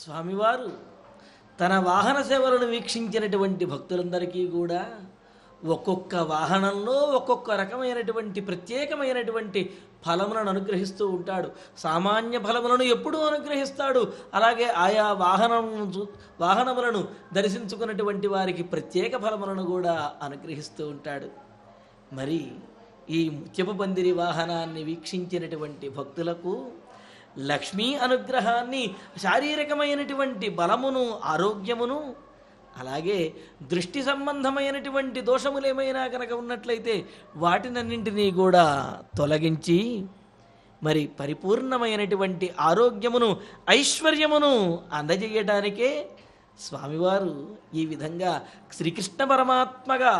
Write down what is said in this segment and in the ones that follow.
స్వామివారు తన వాహన సేవలను వీక్షించినటువంటి భక్తులందరికీ కూడా ఒక్కొక్క వాహనంలో ఒక్కొక్క రకమైనటువంటి ప్రత్యేకమైనటువంటి ఫలములను అనుగ్రహిస్తూ ఉంటాడు. సామాన్య ఫలములను ఎప్పుడూ అనుగ్రహిస్తాడు. అలాగే ఆయా వాహనం వాహనములను దర్శించుకున్నటువంటి వారికి ప్రత్యేక ఫలములను కూడా అనుగ్రహిస్తూ ఉంటాడు. మరి ఈ ముత్యపు పందిరి వాహనాన్ని వీక్షించినటువంటి భక్తులకు లక్ష్మీ అనుగ్రహాన్ని శారీరకమైనటువంటి బలమును ఆరోగ్యమును అలాగే దృష్టి సంబంధమైనటువంటి దోషములేమైనా కనుక ఉన్నట్లయితే వాటినన్నింటినీ కూడా తొలగించి మరి పరిపూర్ణమైనటువంటి ఆరోగ్యమును ఐశ్వర్యమును అందజేయటానికే స్వామివారు ఈ విధంగా శ్రీకృష్ణ పరమాత్మగా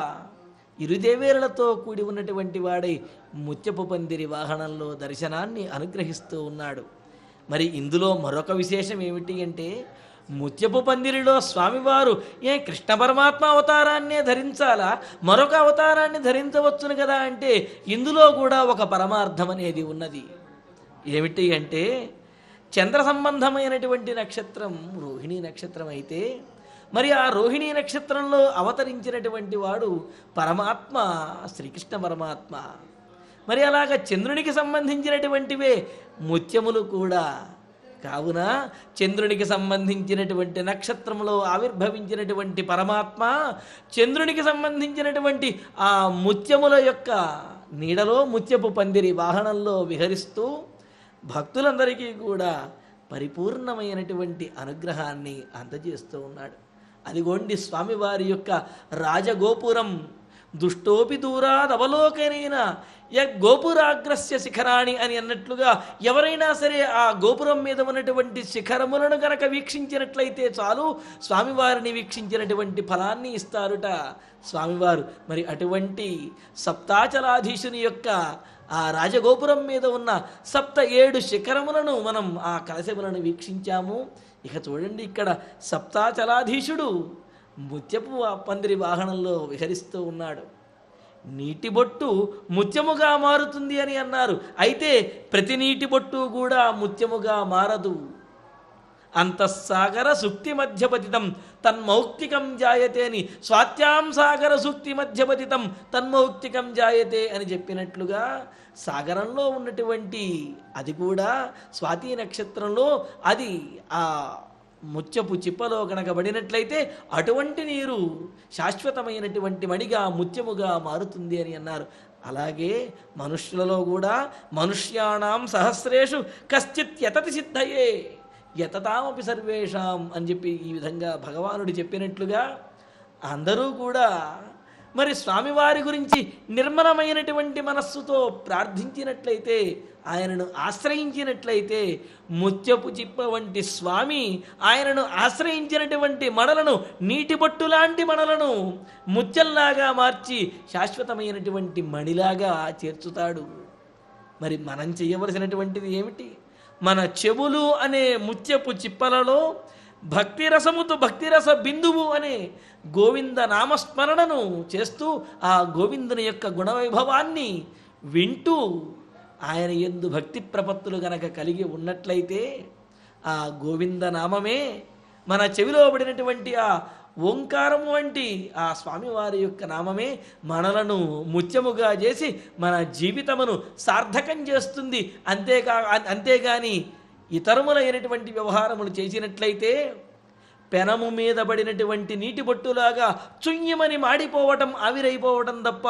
ఇరుదేవేరులతో కూడి ఉన్నటువంటి వాడై ముత్యపు పందిరి వాహనంలో దర్శనాన్ని అనుగ్రహిస్తూ ఉన్నాడు. మరి ఇందులో మరొక విశేషం ఏమిటి అంటే ముత్యపు పందిరిలో స్వామివారు ఏ కృష్ణ పరమాత్మ అవతారాన్నే ధరించాలా? మరొక అవతారాన్ని ధరించవచ్చును కదా అంటే ఇందులో కూడా ఒక పరమార్థం అనేది ఉన్నది. ఏమిటి అంటే చంద్ర సంబంధమైనటువంటి నక్షత్రం రోహిణీ నక్షత్రం అయితే మరి ఆ రోహిణీ నక్షత్రంలో అవతరించినటువంటి వాడు పరమాత్మ శ్రీకృష్ణ పరమాత్మ. మరి అలాగ చంద్రునికి సంబంధించినటువంటివే ముత్యములు కూడా. కావున చంద్రునికి సంబంధించినటువంటి నక్షత్రంలో ఆవిర్భవించినటువంటి పరమాత్మ చంద్రునికి సంబంధించినటువంటి ఆ ముత్యముల యొక్క నీడలో ముత్యపు పందిరి వాహనంలో విహరిస్తూ భక్తులందరికీ కూడా పరిపూర్ణమైనటువంటి అనుగ్రహాన్ని అందజేస్తూ ఉన్నాడు. అదిగోండి స్వామివారి యొక్క రాజగోపురం దుష్టోపి దూరాదవలోకనైన య గోపురాగ్రస్య శిఖరాణి అని అన్నట్లుగా ఎవరైనా సరే ఆ గోపురం మీద ఉన్నటువంటి శిఖరములను గనక వీక్షించినట్లయితే చాలు స్వామివారిని వీక్షించినటువంటి ఫలాన్ని ఇస్తారుట. స్వామివారు మరి అటువంటి సప్తాచలాధీశుని యొక్క ఆ రాజగోపురం మీద ఉన్న సప్త ఏడు శిఖరములను మనం ఆ కలశములను వీక్షించాము. ఇక చూడండి ఇక్కడ సప్తాచలాధీశుడు ముత్యపు ఆ పందిరి వాహనంలో విహరిస్తూ ఉన్నాడు. నీటి బొట్టు ముత్యముగా మారుతుంది అని అన్నారు. అయితే ప్రతి నీటి బొట్టు కూడా ముత్యముగా మారదు. అంతఃసాగర సుక్తి మధ్యపతితం తన్మౌక్తికం జాయతే అని స్వాత్యాం సాగర సుక్తి మధ్యపతితం తన్మౌక్తికం జాయతే అని చెప్పినట్లుగా సాగరంలో ఉన్నటువంటి అది కూడా స్వాతి నక్షత్రంలో అది ఆ ముత్యపు చిప్పలో కనుక పడినట్లయితే అటువంటి నీరు శాశ్వతమైనటువంటి మణిగా ముత్యముగా మారుతుంది అని అన్నారు. అలాగే మనుష్యులలో కూడా మనుష్యాణం సహస్రేషు కశ్చిత్ యతతి సిద్ధయే యతతామపి సర్వేషాం అని చెప్పి ఈ విధంగా భగవానుడు చెప్పినట్లుగా అందరూ కూడా మరి స్వామివారి గురించి నిర్మలమైనటువంటి మనస్సుతో ప్రార్థించినట్లయితే ఆయనను ఆశ్రయించినట్లయితే ముత్యపు చిప్ప వంటి స్వామి ఆయనను ఆశ్రయించినటువంటి మడలను నీటి బొట్టు లాంటి మడలను ముత్యంలాగా మార్చి శాశ్వతమైనటువంటి మణిలాగా చేర్చుతాడు. మరి మనం చేయవలసినటువంటిది ఏమిటి? మన చెవులు అనే ముత్యపు చిప్పలలో భక్తిరసముతో భక్తిరస బిందువు అనే గోవింద నామస్మరణను చేస్తూ ఆ గోవిందుని యొక్క గుణవైభవాన్ని వింటూ ఆయన ఎందు భక్తి ప్రపత్తులు గనక కలిగి ఉన్నట్లయితే ఆ గోవింద నామమే మన చెవిలో పడినటువంటి ఆ ఓంకారం వంటి ఆ స్వామివారి యొక్క నామమే మనలను ముత్యముగా చేసి మన జీవితమును సార్థకం చేస్తుంది. అంతేకా అంతేగాని ఇతరములైనటువంటి వ్యవహారములు చేసినట్లయితే పెనము మీద పడినటువంటి నీటి బొట్టులాగా చుయ్యమని మాడిపోవటం ఆవిరైపోవటం తప్ప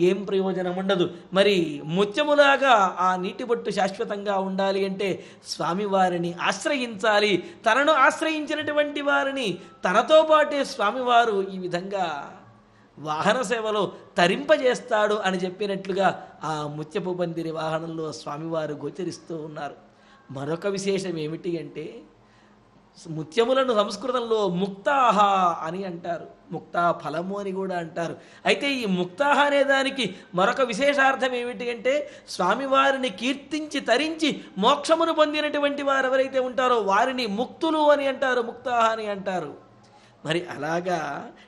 ఏం ప్రయోజనం ఉండదు. మరి ముత్యములాగా ఆ నీటి బొట్టు శాశ్వతంగా ఉండాలి అంటే స్వామివారిని ఆశ్రయించాలి. తనను ఆశ్రయించినటువంటి వారిని తనతో పాటే స్వామివారు ఈ విధంగా వాహన సేవలో తరింపజేస్తాడు అని చెప్పినట్లుగా ఆ ముత్యపు పందిరి వాహనంలో స్వామివారు గోచరిస్తూ ఉన్నారు. మరొక విశేషం ఏమిటి అంటే ముత్యములను సంస్కృతంలో ముక్తాహ అని అంటారు. ముక్తా ఫలము అని కూడా అంటారు. అయితే ఈ ముక్తాహ అనే దానికి మరొక విశేషార్థం ఏమిటి అంటే స్వామివారిని కీర్తించి తరించి మోక్షమును పొందినటువంటి వారు ఎవరైతే ఉంటారో వారిని ముక్తులు అని అంటారు ముక్తాహ అని అంటారు. మరి అలాగా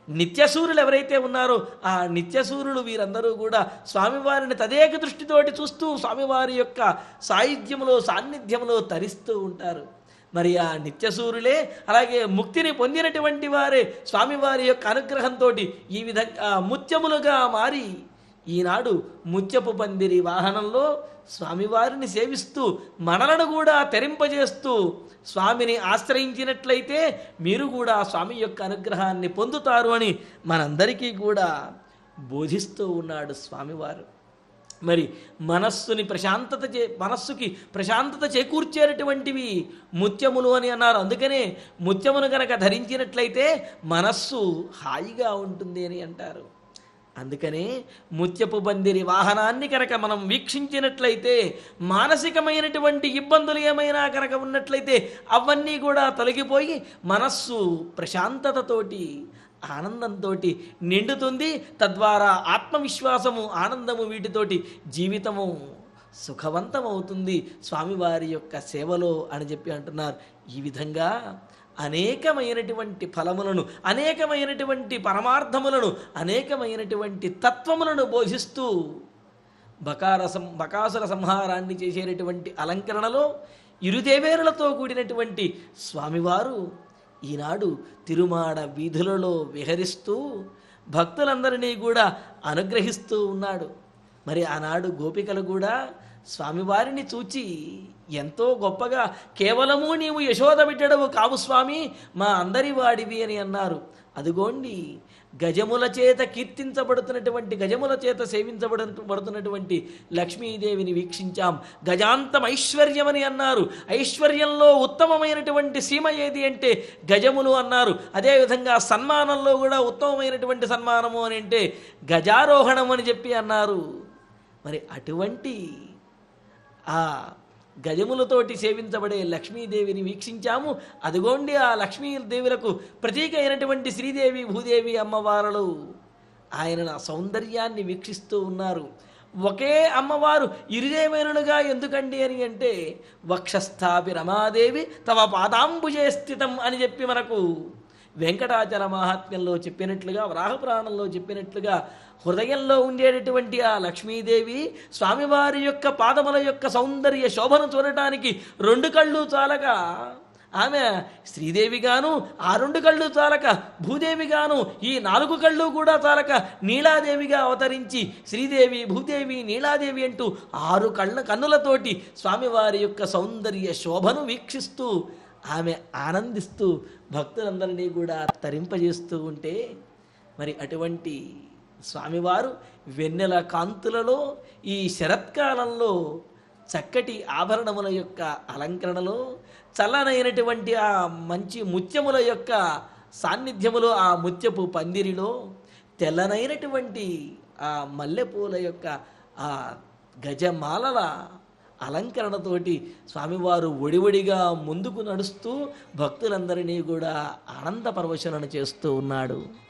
నిత్యసూరులు ఎవరైతే ఉన్నారో ఆ నిత్యసూరులు వీరందరూ కూడా స్వామివారిని తదేక దృష్టితోటి చూస్తూ స్వామివారి యొక్క సాయుధ్యములో సాన్నిధ్యములో తరిస్తూ ఉంటారు. మరి ఆ నిత్యసూరులే అలాగే ముక్తిని పొందినటువంటి వారే స్వామివారి యొక్క అనుగ్రహంతో ఈ విధంగా ముత్యములుగా మారి ఈనాడు ముత్యపు పందిరి వాహనంలో స్వామివారిని సేవిస్తూ మనలను కూడా తెరింపజేస్తూ స్వామిని ఆశ్రయించినట్లయితే మీరు కూడా స్వామి యొక్క అనుగ్రహాన్ని పొందుతారు అని మనందరికీ కూడా బోధిస్తూ ఉన్నాడు స్వామివారు. మరి మనస్సుని ప్రశాంతత చే మనస్సుకి ప్రశాంతత చేకూర్చేటటువంటివి ముత్యములు అని అన్నారు. అందుకనే ముత్యమును కనుక ధరించినట్లయితే మనస్సు హాయిగా ఉంటుంది అని అంటారు. అందుకనే ముత్యపు బందిరి వాహనాన్ని కనుక మనం వీక్షించినట్లయితే మానసికమైనటువంటి ఇబ్బందులు ఏమైనా కనుక ఉన్నట్లయితే అవన్నీ కూడా తొలగిపోయి మనస్సు ప్రశాంతతతోటి ఆనందంతో నిండుతుంది. తద్వారా ఆత్మవిశ్వాసము ఆనందము వీటితోటి జీవితము సుఖవంతమవుతుంది. స్వామివారి యొక్క సేవలో అని చెప్పి అంటున్నారు. ఈ విధంగా అనేకమైనటువంటి ఫలములను అనేకమైనటువంటి పరమార్థములను అనేకమైనటువంటి తత్వములను బోధిస్తూ బకారసం బకాసుర సంహారాన్ని చేసేటటువంటి అలంకరణలో ఇరుదేవేరులతో కూడినటువంటి స్వామివారు ఈనాడు తిరుమాడ వీధులలో విహరిస్తూ భక్తులందరినీ కూడా అనుగ్రహిస్తూ ఉన్నాడు. మరి ఆనాడు గోపికలు కూడా స్వామివారిని చూచి ఎంతో గొప్పగా కేవలము నీవు యశోద బిడ్డడవు కావు స్వామి మా అందరి వాడివి అని అన్నారు. అదిగోండి గజముల చేత కీర్తించబడుతున్నటువంటి గజముల చేత సేవించబడు పడుతున్నటువంటి లక్ష్మీదేవిని వీక్షించాం. గజాంతం ఐశ్వర్యమని అన్నారు. ఐశ్వర్యంలో ఉత్తమమైనటువంటి సీమ ఏది అంటే గజములు అన్నారు. అదేవిధంగా సన్మానంలో కూడా ఉత్తమమైనటువంటి సన్మానము అని అంటే గజారోహణం అని చెప్పి అన్నారు. మరి అటువంటి ఆ గజములతోటి సేవించబడే లక్ష్మీదేవిని వీక్షించాము. అదిగోండి ఆ లక్ష్మీదేవులకు ప్రతీక అయినటువంటి శ్రీదేవి భూదేవి అమ్మవారులు. ఆయన సౌందర్యాన్ని వీక్షిస్తూ ఉన్నారు. ఒకే అమ్మవారు ఇరుదేవేనులుగా ఎందుకండి అని అంటే వక్షస్థాపి రమాదేవి తమ పాదాంబుజే స్థితం అని చెప్పి మనకు వెంకటాచల మహాత్మ్యంలో చెప్పినట్లుగా వరాహపురాణంలో చెప్పినట్లుగా హృదయంలో ఉండేటటువంటి ఆ లక్ష్మీదేవి స్వామివారి యొక్క పాదముల యొక్క సౌందర్య శోభను చూడటానికి రెండు కళ్ళు చాలక ఆమె శ్రీదేవిగాను ఆ రెండు కళ్ళు చాలక భూదేవిగాను ఈ నాలుగు కళ్ళు కూడా చాలక నీలాదేవిగా అవతరించి శ్రీదేవి భూదేవి నీలాదేవి అంటూ ఆరు కళ్ళ కన్నులతోటి స్వామివారి యొక్క సౌందర్య శోభను వీక్షిస్తూ ఆమె ఆనందిస్తూ భక్తులందరినీ కూడా తరింపజేస్తూ ఉంటే మరి అటువంటి స్వామివారు వెన్నెల కాంతులలో ఈ శరత్కాలంలో చక్కటి ఆభరణముల యొక్క అలంకరణలో చల్లనైనటువంటి ఆ మంచి ముత్యముల యొక్క సాన్నిధ్యములో ఆ ముత్యపు పందిరిలో తెల్లనైనటువంటి ఆ మల్లెపూల యొక్క ఆ గజమాలల అలంకరణతోటి స్వామివారు ఒడివడిగా ముందుకు నడుస్తూ భక్తులందరినీ కూడా ఆనంద పరవశనను చేస్తూ ఉన్నాడు.